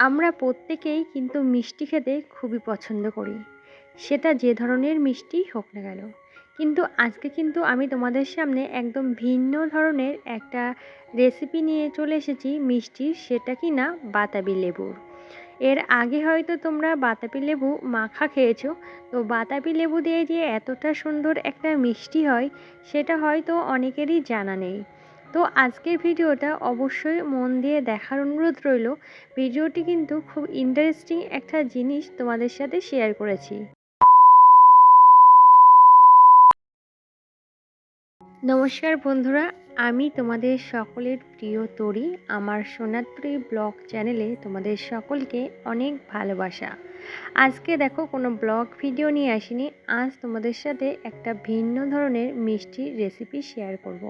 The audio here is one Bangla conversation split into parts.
আমরা প্রত্যেকেই কিন্তু মিষ্টি খেতে খুবই পছন্দ করি। সেটা যে ধরনের মিষ্টি হোক না কেন। কিন্তু আজকে কিন্তু আমি তোমাদের সামনে একদম ভিন্ন ধরনের একটা রেসিপি নিয়ে চলে এসেছি মিষ্টির সেটা কি না বাতাবি লেবুর এর আগে হয়তো তোমরা বাতাবি লেবু মাখা খেয়েছো। তো বাতাবি লেবু দিয়ে যে এতটা সুন্দর একটা মিষ্টি হয়, সেটা হয়তো অনেকেরই জানা নেই। তো আজকের ভিডিওটা অবশ্যই মন দিয়ে দেখার অনুরোধ রইল। ভিডিওটি কিন্তু খুব ইন্টারেস্টিং একটা জিনিস তোমাদের সাথে শেয়ার করেছি। নমস্কার বন্ধুরা আমি তোমাদের সকলের প্রিয় তরি আমার সোনাত্রী ব্লগ চ্যানেলে তোমাদের সকলকে অনেক ভালোবাসা আজকে দেখো কোনো ব্লগ ভিডিও নিয়ে আসিনি আজ তোমাদের সাথে একটা ভিন্ন ধরনের মিষ্টির রেসিপি শেয়ার করব।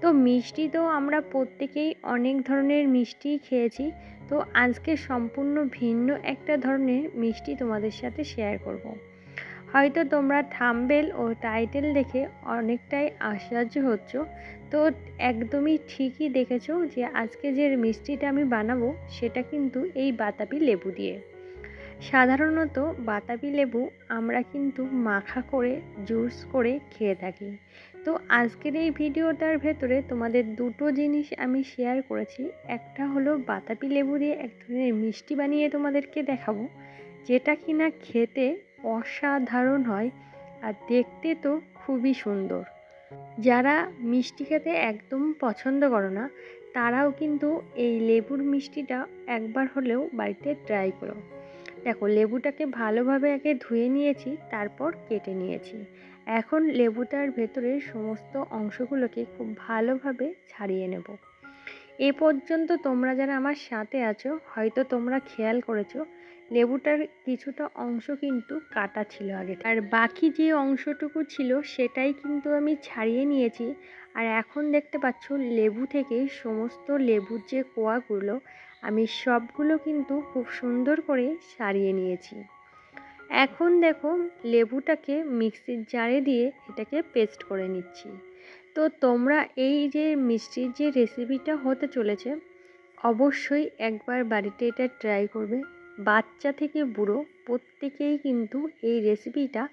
তো মিষ্টি তো আমরা প্রত্যেকেই অনেক ধরনের মিষ্টি খেয়েছি তো আজকে সম্পূর্ণ ভিন্ন একটা ধরনের মিষ্টি তোমাদের সাথে শেয়ার করব। হয়তো তোমরা থাম্বেল ও টাইটেল দেখে অনেকটাই আশ্চর্য হচ্ছ। তো একদমই ঠিকই দেখেছ যে আজকে যে মিষ্টিটা আমি বানাবো, সেটা কিন্তু এই বাতাবি লেবু দিয়ে। সাধারণত বাতাবি লেবু আমরা কিন্তু মাখা করে, জুস করে খেয়ে থাকি। তো আজকের এই ভিডিওটার ভেতরে তোমাদের দুটো জিনিস আমি শেয়ার করেছি। একটা হলো বাতাবি লেবু দিয়ে এক ধরনের মিষ্টি বানিয়ে তোমাদেরকে দেখাবো, যেটা কিনা খেতে অসাধারণ হয় আর দেখতে তো খুবই সুন্দর। যারা মিষ্টি খেতে একদম পছন্দ করো না, তারাও কিন্তু এই লেবুর মিষ্টিটা একবার হলেও বাড়িতে ট্রাই করো। দেখো, লেবুটাকে ভালোভাবে আগে ধুয়ে নিয়েছি, তারপর কেটে নিয়েছি। এখন লেবুটার ভেতরের সমস্ত অংশগুলোকে খুব ভালোভাবে ছাড়িয়ে নেব। এ পর্যন্ত তোমরা যারা আমার সাথে আছো, হয়তো তোমরা খেয়াল করেছ লেবুটার কিছুটা অংশ কিন্তু কাটা ছিল আগে আর বাকি যে অংশটুকু ছিল সেটাই কিন্তু আমি ছাড়িয়ে নিয়েছি। আর এখন দেখতে পাচ্ছ লেবু থেকে সমস্ত লেবুর যে কোয়াগুলো, আমি সবগুলো কিন্তু খুব সুন্দর করে সারিয়ে নিয়েছি। এখন দেখো লেবুটাকে মিক্সির জারে দিয়ে এটাকে পেস্ট করে নিচ্ছি। তো তোমরা এই যে মিষ্টির যে রেসিপিটা হতে চলেছে, অবশ্যই একবার বাড়িতে এটা ট্রাই করবে। বাচ্চা থেকে বুড়ো প্রত্যেকেই কিন্তু এই রেসিপিটা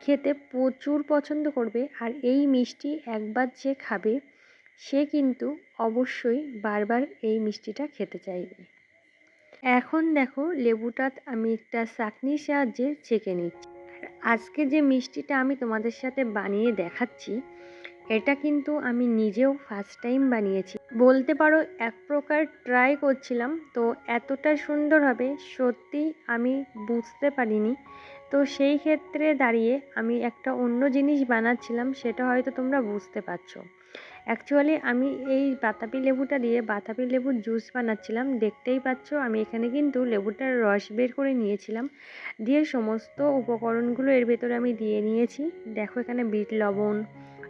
খেতে প্রচুর পছন্দ করবে। আর এই মিষ্টি একবার যে খাবে, সে কিন্তু অবশ্যই বারবার এই মিষ্টিটা খেতে চাইবে। এখন দেখো লেবুটা আমি একটা চাকনির সাহায্যে ছেঁকে নিচ্ছি। আজকে যে মিষ্টিটা আমি তোমাদের সাথে বানিয়ে দেখাচ্ছি এটা কিন্তু আমি নিজেও ফার্স্ট টাইম বানিয়েছি। বলতে পারো এক প্রকার ট্রাই করছিলাম, তো এতটা সুন্দর হবে সত্যি আমি বুঝতে পারিনি। তো সেই ক্ষেত্রে দাঁড়িয়ে আমি একটা অন্য জিনিস বানাচ্ছিলাম, সেটা হয়তো তোমরা বুঝতে পারছ। অ্যাকচুয়ালি আমি এই বাতাবি লেবুটা দিয়ে বাতাবি লেবুর জুস বানাচ্ছিলাম। দেখতেই পাচ্ছ আমি এখানে কিন্তু লেবুটার রস বের করে নিয়েছিলাম। দিয়ে সমস্ত উপকরণগুলো এর ভেতরে আমি দিয়ে নিয়েছি। দেখো এখানে বিট লবণ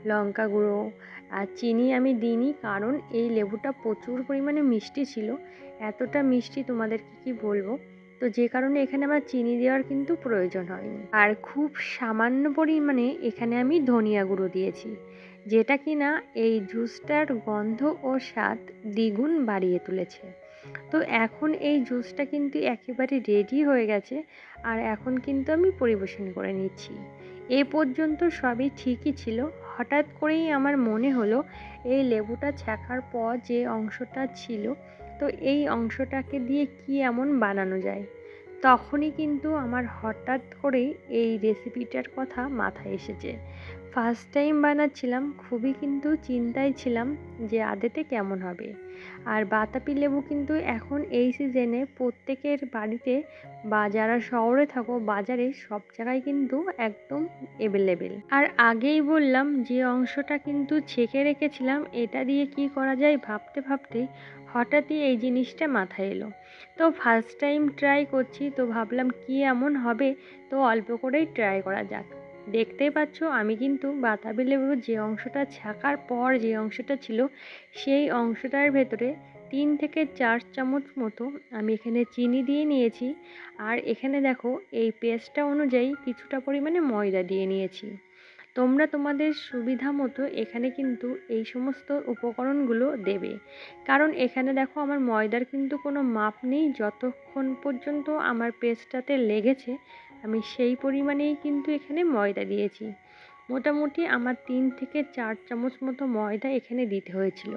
লঙ্কা গুঁড়ো আর চিনি আমি দিইনি কারণ এই লেবুটা প্রচুর পরিমাণে মিষ্টি ছিল। এতটা মিষ্টি তোমাদেরকে কি বলব? তো যে কারণে এখানে আমার চিনি দেওয়ার কিন্তু প্রয়োজন হয়নি। আর খুব সামান্য পরিমাণে এখানে আমি ধনিয়া গুঁড়ো দিয়েছি, যেটা কি না এই জুসটার গন্ধ ও স্বাদ দ্বিগুণ বাড়িয়ে তুলেছে। তো এখন এই জুসটা কিন্তু একেবারে রেডি হয়ে গেছে আর এখন কিন্তু আমি পরিবেশন করে নিচ্ছি। এ পর্যন্ত সবই ঠিকই ছিল। হঠাৎ করেই আমার মনে হলো, এই লেবুটা ছ্যাঁকার পর যে অংশটা ছিল, তো এই অংশটাকে দিয়ে কি এমন বানানো যায়? তখনই কিন্তু আমার হঠাৎ করেই এই রেসিপিটার কথা মাথায় এসেছে। ফার্স্ট টাইম বানাচ্ছিলাম, খুবই কিন্তু চিন্তায় ছিলাম যে আদেতে কেমন হবে। আর বাতাবি লেবু কিন্তু এখন এই সিজনে প্রত্যেকের বাড়িতে বা যারা শহরে থাকো, বাজারে সব জায়গায় কিন্তু একদম অ্যাভেলেবেল আর আগেই বললাম যে অংশটা কিন্তু ছেঁকে রেখেছিলাম, এটা দিয়ে কি করা যায় ভাবতে ভাবতে হঠাৎই এই জিনিসটা মাথায় এলো। তো ফার্স্ট টাইম ট্রাই করছি, তো ভাবলাম কি এমন হবে, তো অল্প করেই ট্রাই করা যাক। দেখতেই পাচ্ছ, আমি কিন্তু বাতাবি লেবুর যে অংশটা ছাকার পর যে অংশটা ছিল, সেই অংশটার ভেতরে তিন থেকে চার চামচ মতো আমি এখানে চিনি দিয়ে নিয়েছি। আর এখানে দেখো, এই পেস্টটা অনুযায়ী কিছুটা পরিমাণে ময়দা দিয়ে নিয়েছি। তোমরা তোমাদের সুবিধা মতো এখানে কিন্তু এই সমস্ত উপকরণগুলো দেবে। কারণ এখানে দেখো, আমার ময়দার কিন্তু কোনো মাপ নেই। যতক্ষণ পর্যন্ত আমার পেস্টটাতে লেগেছে আমি সেই পরিমাণেই কিন্তু এখানে ময়দা দিয়েছি। মোটামুটি আমার তিন থেকে চার চামচ মতো ময়দা এখানে দিতে হয়েছিল।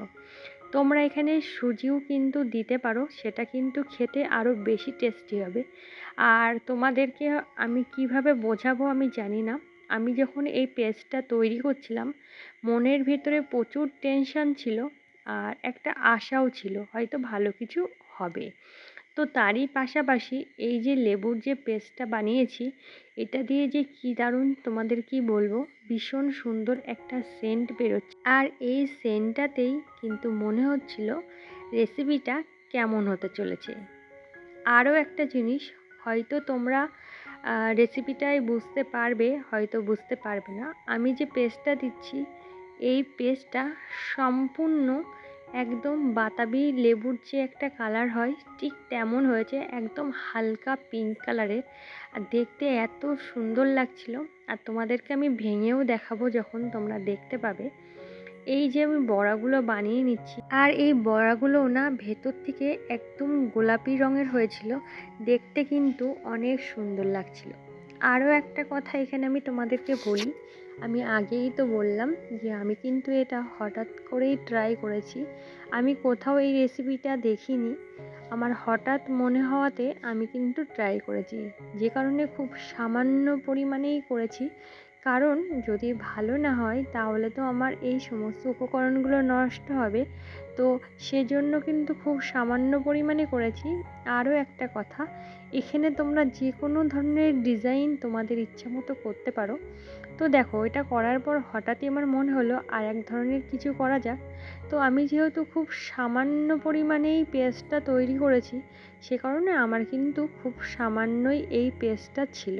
তোমরা এখানে সুজিও কিন্তু দিতে পারো, সেটা কিন্তু খেতে আরও বেশি টেস্টি হবে। আর তোমাদেরকে আমি কীভাবে বোঝাবো আমি জানি না। আমি যখন এই পেস্টটা তৈরি করছিলাম, মনের ভিতরে প্রচুর টেনশান ছিল আর একটা আশাও ছিল হয়তো ভালো কিছু হবে। তো তারই পাশাপাশি এই যে লেবুর যে পেস্টটা বানিয়েছি, এটা দিয়ে যে কি দারুণ তোমাদের কি বলব, ভীষণ সুন্দর একটা সেন্ট বেরোচ্ছে। আর এই সেন্টটাতেই কিন্তু মনে হচ্ছিল রেসিপিটা কেমন হতে চলেছে। আরও একটা জিনিস, হয়তো তোমরা রেসিপিটাই বুঝতে পারবে, হয়তো বুঝতে পারবে না। আমি যে পেস্টটা দিচ্ছি, এই পেস্টটা সম্পূর্ণ একদম বাতাবি লেবুর যে একটা কালার হয়, ঠিক তেমন হয়েছে, একদম হালকা পিঙ্ক কালারের আর দেখতে এত সুন্দর লাগছিল। আর তোমাদেরকে আমি ভেঙেও দেখাবো যখন তোমরা দেখতে পাবে। এই যে আমি বড়াগুলো বানিয়ে নিচ্ছি। আর এই বড়াগুলো না ভেতর থেকে একদম গোলাপি রঙের হয়েছিল। দেখতে কিন্তু অনেক সুন্দর লাগছিল। আরও একটা কথা এখানে আমি তোমাদেরকে বলি। আমি আগেই তো বললাম যে আমি কিন্তু এটা হঠাৎ করেই ট্রাই করেছি। আমি কোথাও এই রেসিপিটা দেখিনি। আমার হঠাৎ মনে হওয়াতে আমি কিন্তু ট্রাই করেছি। যে কারণে খুব সামান্য পরিমাণেই করেছি। কারণ যদি ভালো না হয় তাহলে তো আমার এই সমস্ত উপকরণগুলো নষ্ট হবে। তো সেজন্য কিন্তু খুব সামান্য পরিমাণে করেছি। আরও একটা কথা, এখানে তোমরা যে কোনো ধরনের ডিজাইন তোমাদের ইচ্ছা মতো করতে পারো। তো দেখো, এটা করার পর হঠাৎই আমার মনে হলো, আর এক ধরনের কিছু করা যাক। তো আমি যেহেতু খুব সামান্য পরিমাণেই পেস্টটা তৈরি করেছি, সে কারণে আমার কিন্তু খুব সামান্যই এই পেস্টটা ছিল।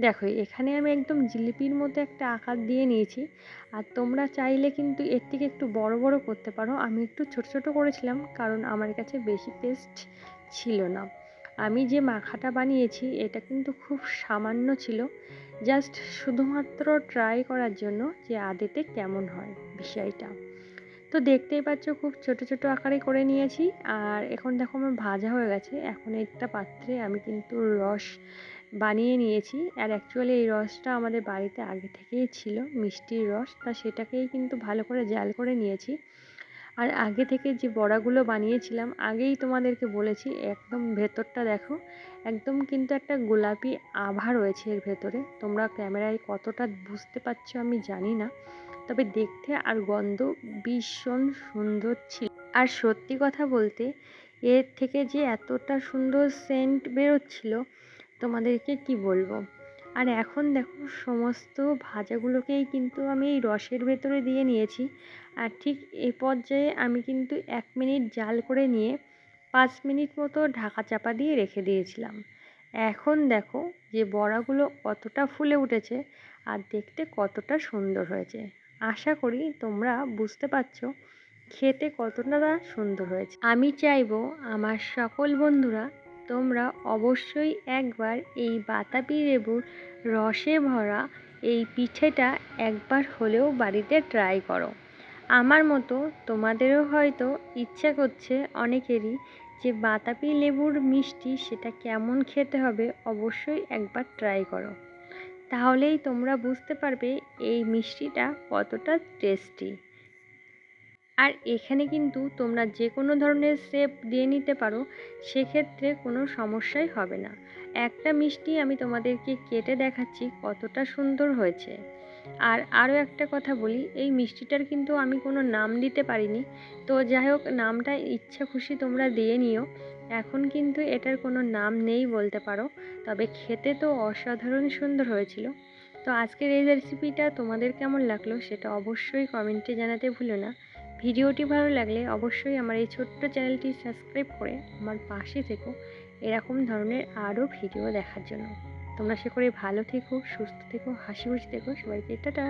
দেখো, এখানে আমি একদম জিলিপির মতো একটা আকার দিয়ে নিয়েছি। আর তোমরা চাইলে কিন্তু এর থেকে একটু বড় বড় করতে পারো। আমি একটু ছোট ছোট করেছিলাম, কারণ আমার কাছে বেশি পেস্ট ছিল না। আমি যে মাখাটা বানিয়েছি, এটা কিন্তু খুব সামান্য ছিল। জাস্ট শুধুমাত্র ট্রাই করার জন্য যে আদেতে কেমন হয় বিষয়টা। তো দেখতেই পাচ্ছ, খুব ছোট ছোট আকারে করে নিয়েছি। আর এখন দেখো, আমার ভাজা হয়ে গেছে। এখন একটা পাত্রে আমি কিন্তু রস বানিয়ে নিয়েছি। আর অ্যাকচুয়ালি এই রসটা আমাদের বাড়িতে আগে থেকেই ছিল, মিষ্টির রস। তা সেটাকেই কিন্তু ভালো করে জাল করে নিয়েছি। আর আগে থেকে যে বড়াগুলো বানিয়েছিলাম, আগেই তোমাদেরকে বলেছি, একদম ভেতরটা দেখো, একদম কিন্তু একটা গোলাপি আভা রয়েছে এর ভেতরে। তোমরা ক্যামেরায় কতটা বুঝতে পারছ আমি জানি না। তবে দেখতে আর গন্ধ ভীষণ সুন্দর ছিল। আর সত্যি কথা বলতে, এর থেকে যে এতটা সুন্দর সেন্ট বেরোচ্ছিল তোমাদেরকে কি বলব? আর এখন দেখো সমস্ত ভাজাগুলোকেই কিন্তু আমি এই রসের ভেতরে দিয়ে নিয়েছি। আর ঠিক এই পর্যায়ে আমি কিন্তু এক মিনিট জাল করে নিয়ে পাঁচ মিনিট মতো ঢাকা চাপা দিয়ে রেখে দিয়েছিলাম। এখন দেখো যে বড়াগুলো কতটা ফুলে উঠেছে আর দেখতে কতটা সুন্দর হয়েছে। আশা করি তোমরা বুঝতে পারছ খেতে কতটা সুন্দর হয়েছে। আমি চাইব আমার সকল বন্ধুরা তোমরা অবশ্যই একবার এই বাতাবি লেবুর রসে ভরা এই পিঠেটা একবার হলেও বাড়িতে ট্রাই করো। আমার মতো তোমাদেরও হয়তো ইচ্ছা করছে অনেকেরই যে বাতাবি লেবুর মিষ্টি সেটা কেমন খেতে হবে অবশ্যই একবার ট্রাই করো। তাহলেই তোমরা বুঝতে পারবে এই মিষ্টিটা কতটা টেস্টি আর এখানে কিন্তু তোমরা যে কোনো ধরনের শেপ দিয়ে নিতে পারো, সেক্ষেত্রে কোনো সমস্যাই হবে না। একটা মিষ্টি আমি তোমাদেরকে কেটে দেখাচ্ছি কতটা সুন্দর হয়েছে। আর আরও একটা কথা বলি, এই মিষ্টিটার কিন্তু আমি কোনো নাম দিতে পারিনি। তো যাই হোক, নামটা ইচ্ছা খুশি তোমরা দিয়ে নিও। এখন কিন্তু এটার কোনো নাম নেই বলতে পারো, তবে খেতে তো অসাধারণ সুন্দর হয়েছিল। তো আজকের এই রেসিপিটা তোমাদের কেমন লাগল সেটা অবশ্যই কমেন্টে জানাতে ভুলো না। ভিডিওটি ভালো লাগলে অবশ্যই আমার এই ছোট্ট চ্যানেলটি সাবস্ক্রাইব করে আমার পাশে থেকো এরকম ধরনের আরও ভিডিও দেখার জন্য। তোমরা সে করে ভালো থেকো, সুস্থ থেকো, হাসি খুশি থেকো। সবাইকে টাটা।